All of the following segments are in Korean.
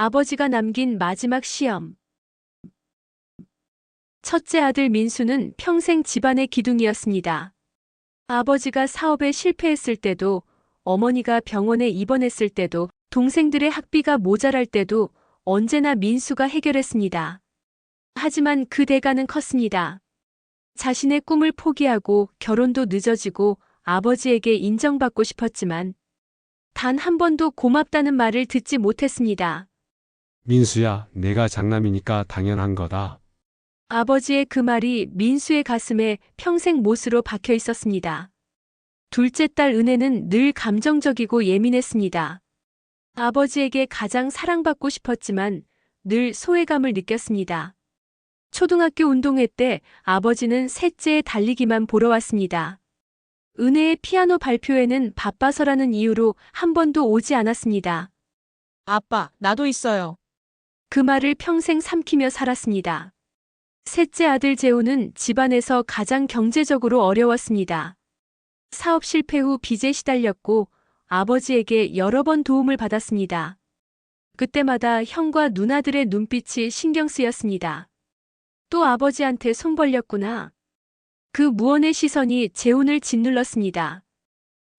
아버지가 남긴 마지막 시험. 첫째 아들 민수는 평생 집안의 기둥이었습니다. 아버지가 사업에 실패했을 때도, 어머니가 병원에 입원했을 때도, 동생들의 학비가 모자랄 때도 언제나 민수가 해결했습니다. 하지만 그 대가는 컸습니다. 자신의 꿈을 포기하고 결혼도 늦어지고 아버지에게 인정받고 싶었지만 단 한 번도 고맙다는 말을 듣지 못했습니다. 민수야, 내가 장남이니까 당연한 거다. 아버지의 그 말이 민수의 가슴에 평생 못으로 박혀 있었습니다. 둘째 딸 은혜는 늘 감정적이고 예민했습니다. 아버지에게 가장 사랑받고 싶었지만 늘 소외감을 느꼈습니다. 초등학교 운동회 때 아버지는 셋째의 달리기만 보러 왔습니다. 은혜의 피아노 발표회는 바빠서라는 이유로 한 번도 오지 않았습니다. 아빠, 나도 있어요. 그 말을 평생 삼키며 살았습니다. 셋째 아들 재호는 집안에서 가장 경제적으로 어려웠습니다. 사업 실패 후 빚에 시달렸고 아버지에게 여러 번 도움을 받았습니다. 그때마다 형과 누나들의 눈빛이 신경 쓰였습니다. 또 아버지한테 손 벌렸구나. 그 무언의 시선이 재혼을 짓눌렀습니다.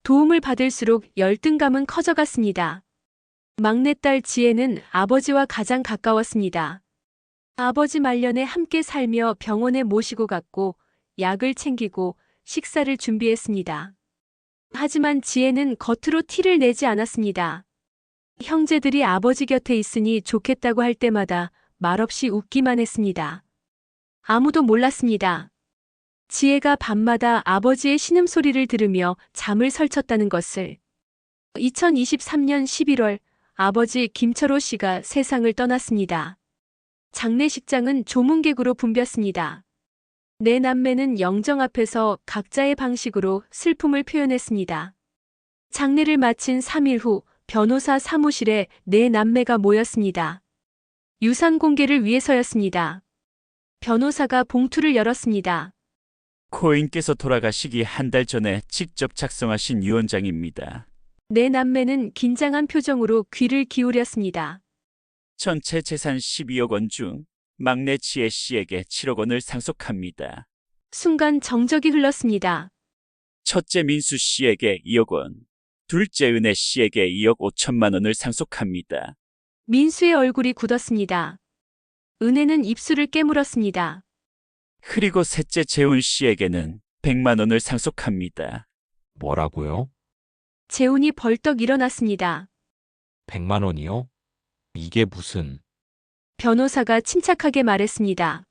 도움을 받을수록 열등감은 커져갔습니다. 막내딸 지혜는 아버지와 가장 가까웠습니다. 아버지 말년에 함께 살며 병원에 모시고 갔고 약을 챙기고 식사를 준비했습니다. 하지만 지혜는 겉으로 티를 내지 않았습니다. 형제들이 아버지 곁에 있으니 좋겠다고 할 때마다 말없이 웃기만 했습니다. 아무도 몰랐습니다. 지혜가 밤마다 아버지의 신음소리를 들으며 잠을 설쳤다는 것을. 2023년 11월 아버지 김철호 씨가 세상을 떠났습니다. 장례식장은 조문객으로 붐볐습니다. 내 남매는 영정 앞에서 각자의 방식으로 슬픔을 표현했습니다. 장례를 마친 3일 후 변호사 사무실에 네 남매가 모였습니다. 유산 공개를 위해서였습니다. 변호사가 봉투를 열었습니다. 코인께서 돌아가시기 한 달 전에 직접 작성하신 유언장입니다. 네 남매는 긴장한 표정으로 귀를 기울였습니다. 전체 재산 12억 원 중 막내 지혜 씨에게 7억 원을 상속합니다. 순간 정적이 흘렀습니다. 첫째 민수 씨에게 2억 원, 둘째 은혜 씨에게 2억 5천만 원을 상속합니다. 민수의 얼굴이 굳었습니다. 은혜는 입술을 깨물었습니다. 그리고 셋째 재훈 씨에게는 100만 원을 상속합니다. 뭐라고요? 재훈이 벌떡 일어났습니다. 100만 원이요? 이게 무슨, 변호사가 침착하게 말했습니다.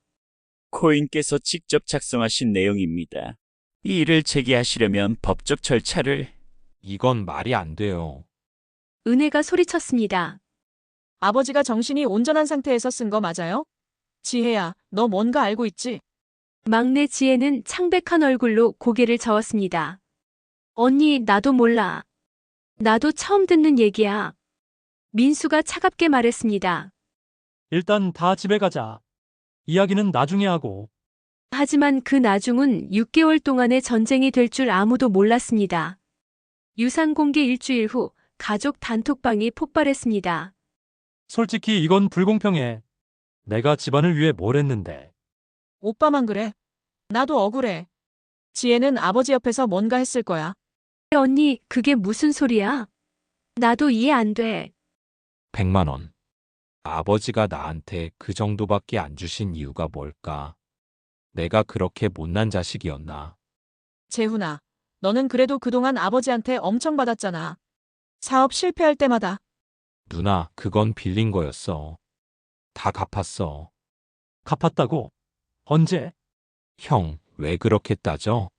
코인께서 직접 작성하신 내용입니다. 이 일을 제기하시려면 법적 절차를 이건 말이 안 돼요. 은혜가 소리쳤습니다. 아버지가 정신이 온전한 상태에서 쓴 거 맞아요? 지혜야, 너 뭔가 알고 있지? 막내 지혜는 창백한 얼굴로 고개를 저었습니다. 언니, 나도 몰라. 나도 처음 듣는 얘기야. 민수가 차갑게 말했습니다. 일단 다 집에 가자. 이야기는 나중에 하고. 하지만 그 나중은 6개월 동안의 전쟁이 될 줄 아무도 몰랐습니다. 유산 공개 일주일 후 가족 단톡방이 폭발했습니다. 솔직히 이건 불공평해. 내가 집안을 위해 뭘 했는데. 오빠만 그래. 나도 억울해. 지혜는 아버지 옆에서 뭔가 했을 거야. 언니, 그게 무슨 소리야? 나도 이해 안 돼. 100만 원. 아버지가 나한테 그 정도밖에 안 주신 이유가 뭘까? 내가 그렇게 못난 자식이었나? 재훈아, 너는 그래도 그동안 아버지한테 엄청 받았잖아. 사업 실패할 때마다. 누나, 그건 빌린 거였어. 다 갚았어. 갚았다고? 언제? 형, 왜 그렇게 따져?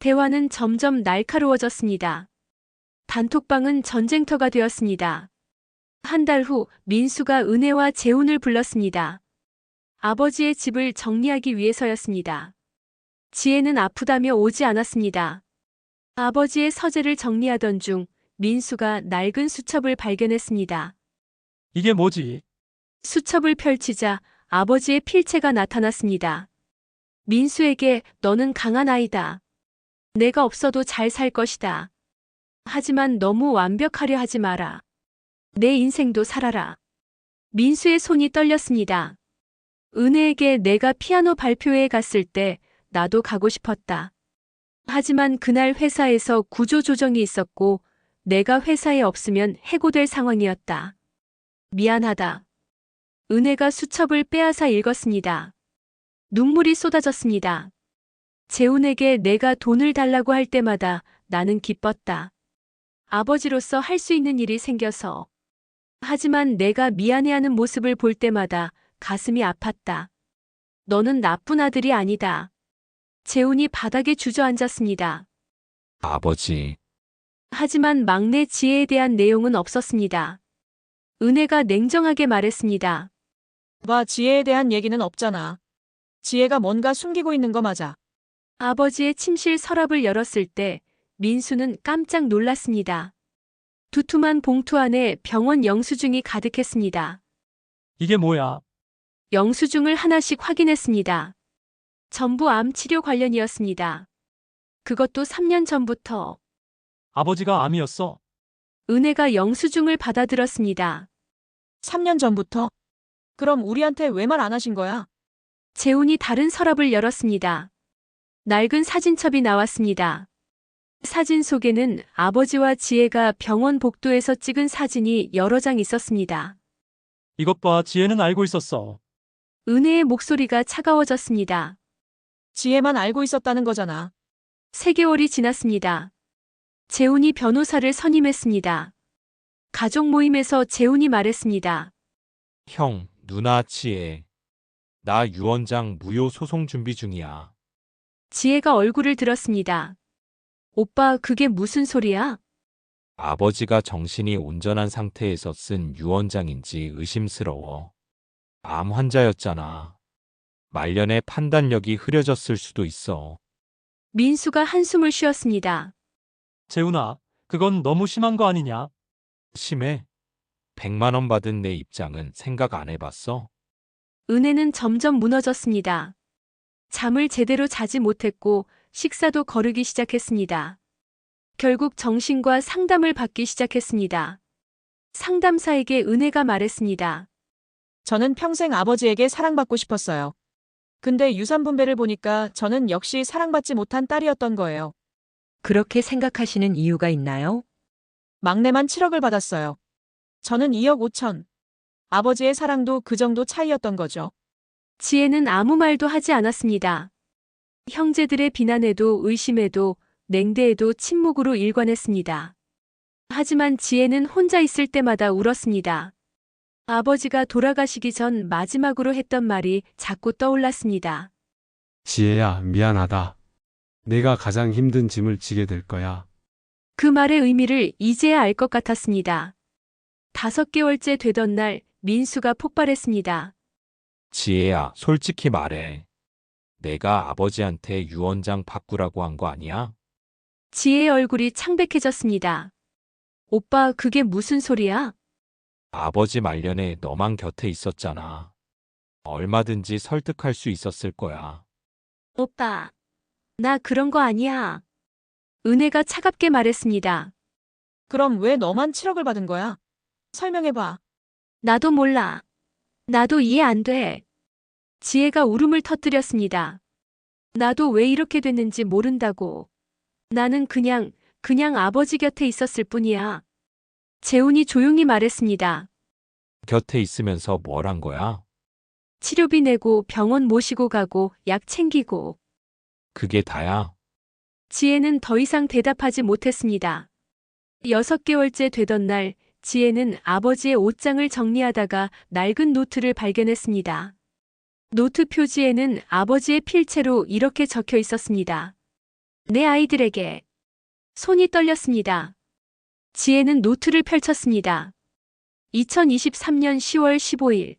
대화는 점점 날카로워졌습니다. 단톡방은 전쟁터가 되었습니다. 한 달 후 민수가 은혜와 재훈을 불렀습니다. 아버지의 집을 정리하기 위해서였습니다. 지혜는 아프다며 오지 않았습니다. 아버지의 서재를 정리하던 중 민수가 낡은 수첩을 발견했습니다. 이게 뭐지? 수첩을 펼치자 아버지의 필체가 나타났습니다. 민수에게 너는 강한 아이다. 내가 없어도 잘 살 것이다. 하지만 너무 완벽하려 하지 마라. 내 인생도 살아라. 민수의 손이 떨렸습니다. 은혜에게 내가 피아노 발표회에 갔을 때 나도 가고 싶었다. 하지만 그날 회사에서 구조조정이 있었고 내가 회사에 없으면 해고될 상황이었다. 미안하다. 은혜가 수첩을 빼앗아 읽었습니다. 눈물이 쏟아졌습니다. 재훈에게 내가 돈을 달라고 할 때마다 나는 기뻤다. 아버지로서 할 수 있는 일이 생겨서. 하지만 내가 미안해하는 모습을 볼 때마다 가슴이 아팠다. 너는 나쁜 아들이 아니다. 재훈이 바닥에 주저앉았습니다. 아버지, 하지만 막내 지혜에 대한 내용은 없었습니다. 은혜가 냉정하게 말했습니다. 봐, 지혜에 대한 얘기는 없잖아. 지혜가 뭔가 숨기고 있는 거 맞아. 아버지의 침실 서랍을 열었을 때 민수는 깜짝 놀랐습니다. 두툼한 봉투 안에 병원 영수증이 가득했습니다. 이게 뭐야? 영수증을 하나씩 확인했습니다. 전부 암 치료 관련이었습니다. 그것도 3년 전부터 아버지가 암이었어. 은혜가 영수증을 받아들었습니다. 3년 전부터? 그럼 우리한테 왜 말 안 하신 거야? 재훈이 다른 서랍을 열었습니다. 낡은 사진첩이 나왔습니다. 사진 속에는 아버지와 지혜가 병원 복도에서 찍은 사진이 여러 장 있었습니다. 이것 봐, 지혜는 알고 있었어. 은혜의 목소리가 차가워졌습니다. 지혜만 알고 있었다는 거잖아. 3개월이 지났습니다. 재훈이 변호사를 선임했습니다. 가족 모임에서 재훈이 말했습니다. 형, 누나 지혜. 나 유원장 무효 소송 준비 중이야. 지혜가 얼굴을 들었습니다. 오빠, 그게 무슨 소리야? 아버지가 정신이 온전한 상태에서 쓴 유언장인지 의심스러워. 암 환자였잖아. 말년에 판단력이 흐려졌을 수도 있어. 민수가 한숨을 쉬었습니다. 재훈아, 그건 너무 심한 거 아니냐? 심해. 100만 원 받은 내 입장은 생각 안 해봤어? 은혜는 점점 무너졌습니다. 잠을 제대로 자지 못했고 식사도 거르기 시작했습니다. 결국 정신과 상담을 받기 시작했습니다. 상담사에게 은혜가 말했습니다. 저는 평생 아버지에게 사랑받고 싶었어요. 근데 유산 분배를 보니까 저는 역시 사랑받지 못한 딸이었던 거예요. 그렇게 생각하시는 이유가 있나요? 막내만 7억을 받았어요. 저는 2억 5천. 아버지의 사랑도 그 정도 차이였던 거죠. 지혜는 아무 말도 하지 않았습니다. 형제들의 비난에도 의심에도 냉대에도 침묵으로 일관했습니다. 하지만 지혜는 혼자 있을 때마다 울었습니다. 아버지가 돌아가시기 전 마지막으로 했던 말이 자꾸 떠올랐습니다. 지혜야, 미안하다. 내가 가장 힘든 짐을 지게 될 거야. 그 말의 의미를 이제야 알 것 같았습니다. 다섯 개월째 되던 날 민수가 폭발했습니다. 지혜야, 솔직히 말해. 내가 아버지한테 유언장 바꾸라고 한 거 아니야? 지혜의 얼굴이 창백해졌습니다. 오빠, 그게 무슨 소리야? 아버지 말년에 너만 곁에 있었잖아. 얼마든지 설득할 수 있었을 거야. 오빠, 나 그런 거 아니야. 은혜가 차갑게 말했습니다. 그럼 왜 너만 7억을 받은 거야? 설명해봐. 나도 몰라. 나도 이해 안 돼. 지혜가 울음을 터뜨렸습니다. 나도 왜 이렇게 됐는지 모른다고. 나는 그냥, 그냥 아버지 곁에 있었을 뿐이야. 재훈이 조용히 말했습니다. 곁에 있으면서 뭘 한 거야? 치료비 내고 병원 모시고 가고 약 챙기고. 그게 다야. 지혜는 더 이상 대답하지 못했습니다. 여섯 개월째 되던 날, 지혜는 아버지의 옷장을 정리하다가 낡은 노트를 발견했습니다. 노트 표지에는 아버지의 필체로 이렇게 적혀 있었습니다. 내 아이들에게. 손이 떨렸습니다. 지혜는 노트를 펼쳤습니다. 2023년 10월 15일.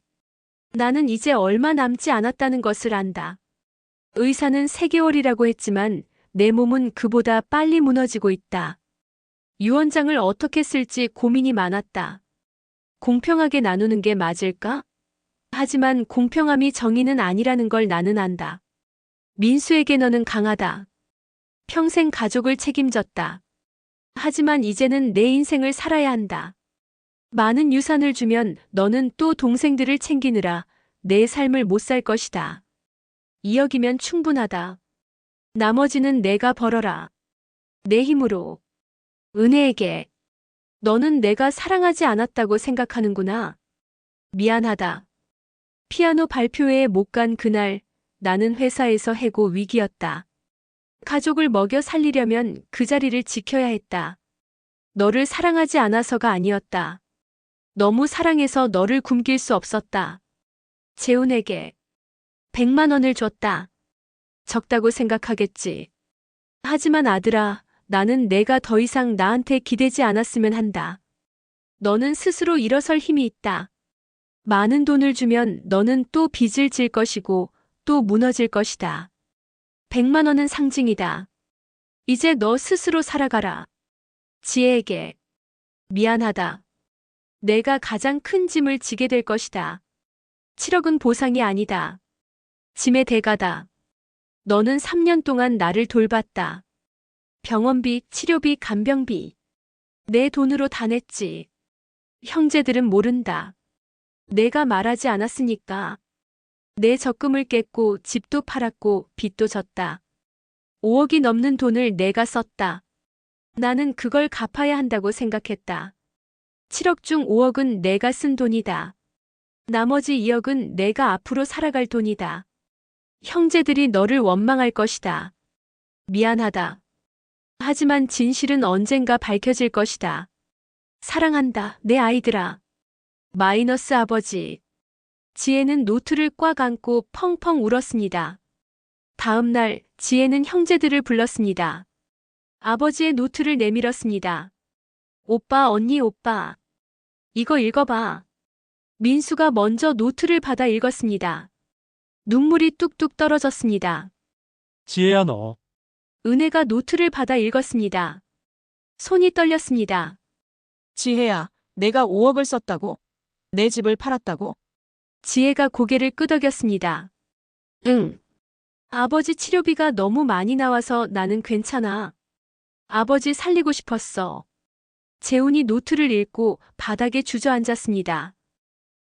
나는 이제 얼마 남지 않았다는 것을 안다. 의사는 3개월이라고 했지만 내 몸은 그보다 빨리 무너지고 있다. 유언장을 어떻게 쓸지 고민이 많았다. 공평하게 나누는 게 맞을까? 하지만 공평함이 정의는 아니라는 걸 나는 안다. 민수에게 너는 강하다. 평생 가족을 책임졌다. 하지만 이제는 내 인생을 살아야 한다. 많은 유산을 주면 너는 또 동생들을 챙기느라 내 삶을 못 살 것이다. 2억이면 충분하다. 나머지는 내가 벌어라. 내 힘으로. 은혜에게. 너는 내가 사랑하지 않았다고 생각하는구나. 미안하다. 피아노 발표회에 못 간 그날 나는 회사에서 해고 위기였다. 가족을 먹여 살리려면 그 자리를 지켜야 했다. 너를 사랑하지 않아서가 아니었다. 너무 사랑해서 너를 굶길 수 없었다. 재훈에게 100만 원을 줬다. 적다고 생각하겠지. 하지만 아들아, 나는 내가 더 이상 나한테 기대지 않았으면 한다. 너는 스스로 일어설 힘이 있다. 많은 돈을 주면 너는 또 빚을 질 것이고 또 무너질 것이다. 100만 원은 상징이다. 이제 너 스스로 살아가라. 지혜에게 미안하다. 내가 가장 큰 짐을 지게 될 것이다. 7억은 보상이 아니다. 짐의 대가다. 너는 3년 동안 나를 돌봤다. 병원비, 치료비, 간병비. 내 돈으로 다 냈지. 형제들은 모른다. 내가 말하지 않았으니까. 내 적금을 깼고 집도 팔았고 빚도 졌다. 5억이 넘는 돈을 내가 썼다. 나는 그걸 갚아야 한다고 생각했다. 7억 중 5억은 내가 쓴 돈이다. 나머지 2억은 내가 앞으로 살아갈 돈이다. 형제들이 너를 원망할 것이다. 미안하다. 하지만 진실은 언젠가 밝혀질 것이다. 사랑한다, 내 아이들아. 마이너스 아버지. 지혜는 노트를 꽉 안고 펑펑 울었습니다. 다음 날 지혜는 형제들을 불렀습니다. 아버지의 노트를 내밀었습니다. 오빠, 언니, 오빠. 이거 읽어봐. 민수가 먼저 노트를 받아 읽었습니다. 눈물이 뚝뚝 떨어졌습니다. 지혜야 너. 은혜가 노트를 받아 읽었습니다. 손이 떨렸습니다. 지혜야, 내가 5억을 썼다고. 내 집을 팔았다고. 지혜가 고개를 끄덕였습니다. 응. 아버지 치료비가 너무 많이 나와서 나는 괜찮아. 아버지 살리고 싶었어. 재훈이 노트를 읽고 바닥에 주저앉았습니다.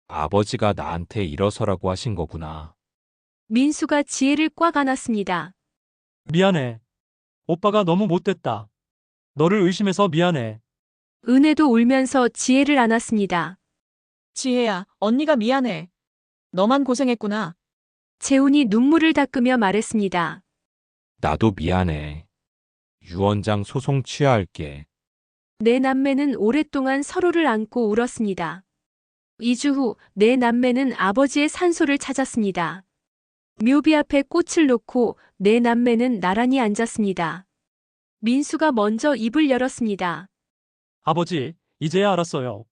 아버지가 나한테 일어서라고 하신 거구나. 민수가 지혜를 꽉 안았습니다. 미안해. 오빠가 너무 못됐다. 너를 의심해서 미안해. 은혜도 울면서 지혜를 안았습니다. 지혜야, 언니가 미안해. 너만 고생했구나. 재훈이 눈물을 닦으며 말했습니다. 나도 미안해. 유언장 소송 취하할게. 내 남매는 오랫동안 서로를 안고 울었습니다. 2주 후 내 남매는 아버지의 산소를 찾았습니다. 묘비 앞에 꽃을 놓고 내 남매는 나란히 앉았습니다. 민수가 먼저 입을 열었습니다. 아버지, 이제야 알았어요.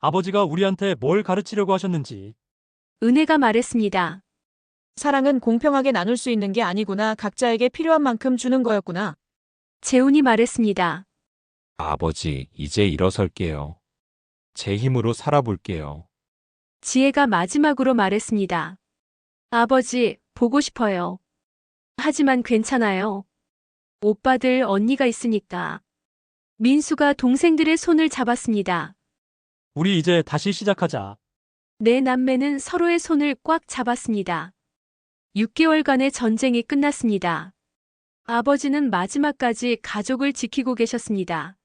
아버지가 우리한테 뭘 가르치려고 하셨는지. 은혜가 말했습니다. 사랑은 공평하게 나눌 수 있는 게 아니구나. 각자에게 필요한 만큼 주는 거였구나. 재훈이 말했습니다. 아버지, 이제 일어설게요. 제 힘으로 살아볼게요. 지혜가 마지막으로 말했습니다. 아버지, 보고 싶어요. 하지만 괜찮아요. 오빠들, 언니가 있으니까. 민수가 동생들의 손을 잡았습니다. 우리 이제 다시 시작하자. 내 남매는 서로의 손을 꽉 잡았습니다. 6개월간의 전쟁이 끝났습니다. 아버지는 마지막까지 가족을 지키고 계셨습니다.